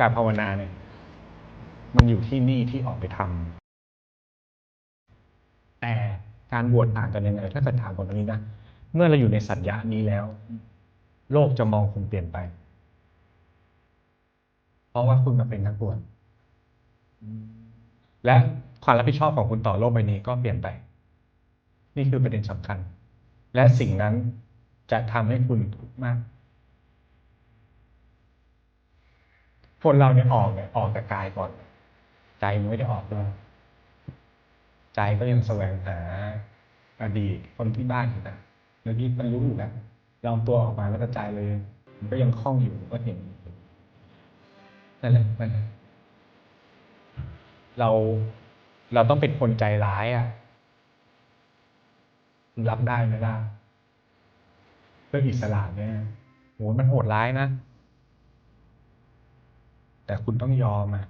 การภาวนาเนี่ย มันอยู่ที่นี่ที่ออกไปทำแต่การบวชต่างกันยังไงถ้าเกิดถามผมตรงนี้นะเมื่อเราอยู่ในสัญญานี้แล้ว โลกจะมองคุณเปลี่ยนไป เพราะว่าคุณมาเป็นนักบวชและความรับผิดชอบของคุณต่อโลกใบนี้ก็เปลี่ยนไป นี่คือประเด็นสำคัญ และสิ่งนั้นจะทำให้คุณทุกข์มาก คนเราเนี่ยออกเนี่ยออกแต่กายก่อน ใจมันไม่ได้ออกด้วยใจก็ยังแสวงหาอดีตคนที่บ้านอยู่นะแล้วนี่มันรู้อยู่แล้วยอมตัวออกมาแล้วก็ใจเลย มันก็ยังคล่องอยู่ก็เห็นอยู่นั่นแหละมันเราเราต้องเป็นคนใจร้ายอะรับได้ไหมล่ะเรื่องอิสระเนี่ยโหมันโหดร้ายนะ แต่คุณต้องยอมอะ